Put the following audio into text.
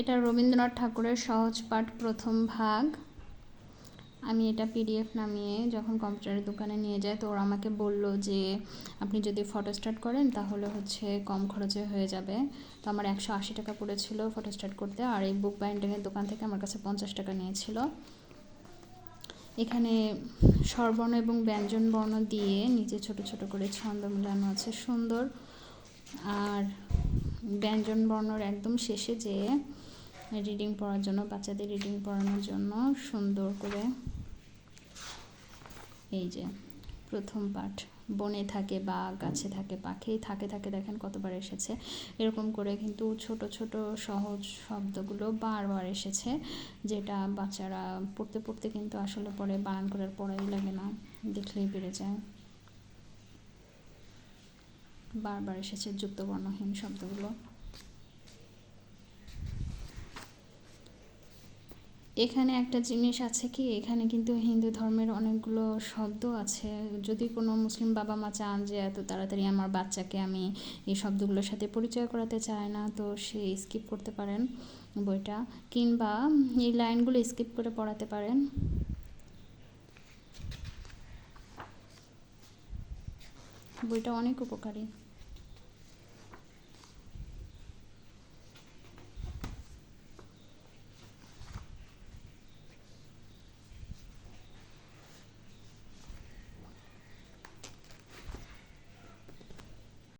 এটা রবীন্দ্রনাথ ঠাকুরের সহজ পাঠ প্রথম ভাগ। আমি এটা পিডিএফ নামিয়ে যখন কম্পিউটারের দোকানে নিয়ে যাই, তো ওরা আমাকে বলল যে, আপনি যদি ফটো স্টার্ট করেন, তাহলে হচ্ছে কম খরচে হয়ে যাবে। তো আমার একশো আশি টাকা পড়েছিল ফটো স্টার্ট করতে, আর এই বুক বাইন্ডিংয়ের দোকান থেকে আমার কাছে পঞ্চাশ টাকা নিয়েছিল। এখানে স্বরবর্ণ এবং ব্যঞ্জন বর্ণ দিয়ে নিচে ছোট ছোট করে ছন্দ মেলানো আছে, সুন্দর। আর ব্যঞ্জন বর্ণর একদম শেষে যে রিডিং পড়ার জন্য, বাচ্চাদের রিডিং পড়ানোর জন্য সুন্দর করে এই যে প্রথম পাঠ, বনে থাকে বা গাছে থাকে, পাখি থাকে থাকে দেখেন কতবার এসেছে। এরকম করে কিন্তু ছোট ছোট সহজ শব্দগুলো বারবার এসেছে, যেটা বাচ্চারা পড়তে পড়তে কিন্তু আসলে পরে বানান করার পড়াই লাগে না, দেখলেই বেড়ে যায়। বারবার এসেছে যুক্তবর্ণহীন শব্দগুলো। এখানে একটা জিনিস আছে কি? এখানে কিন্তু হিন্দু ধর্মের অনেকগুলো শব্দ আছে। যদি কোনো মুসলিম বাবা মা চান যে এত তাড়াতাড়ি আমার বাচ্চাকে আমি এই শব্দগুলোর সাথে পরিচয় করাতে চাই না, তো সে স্কিপ করতে পারেন বইটা। কিংবা এই লাইনগুলো স্কিপ করে পড়াতে পারেন। বইটা অনেক উপকারী।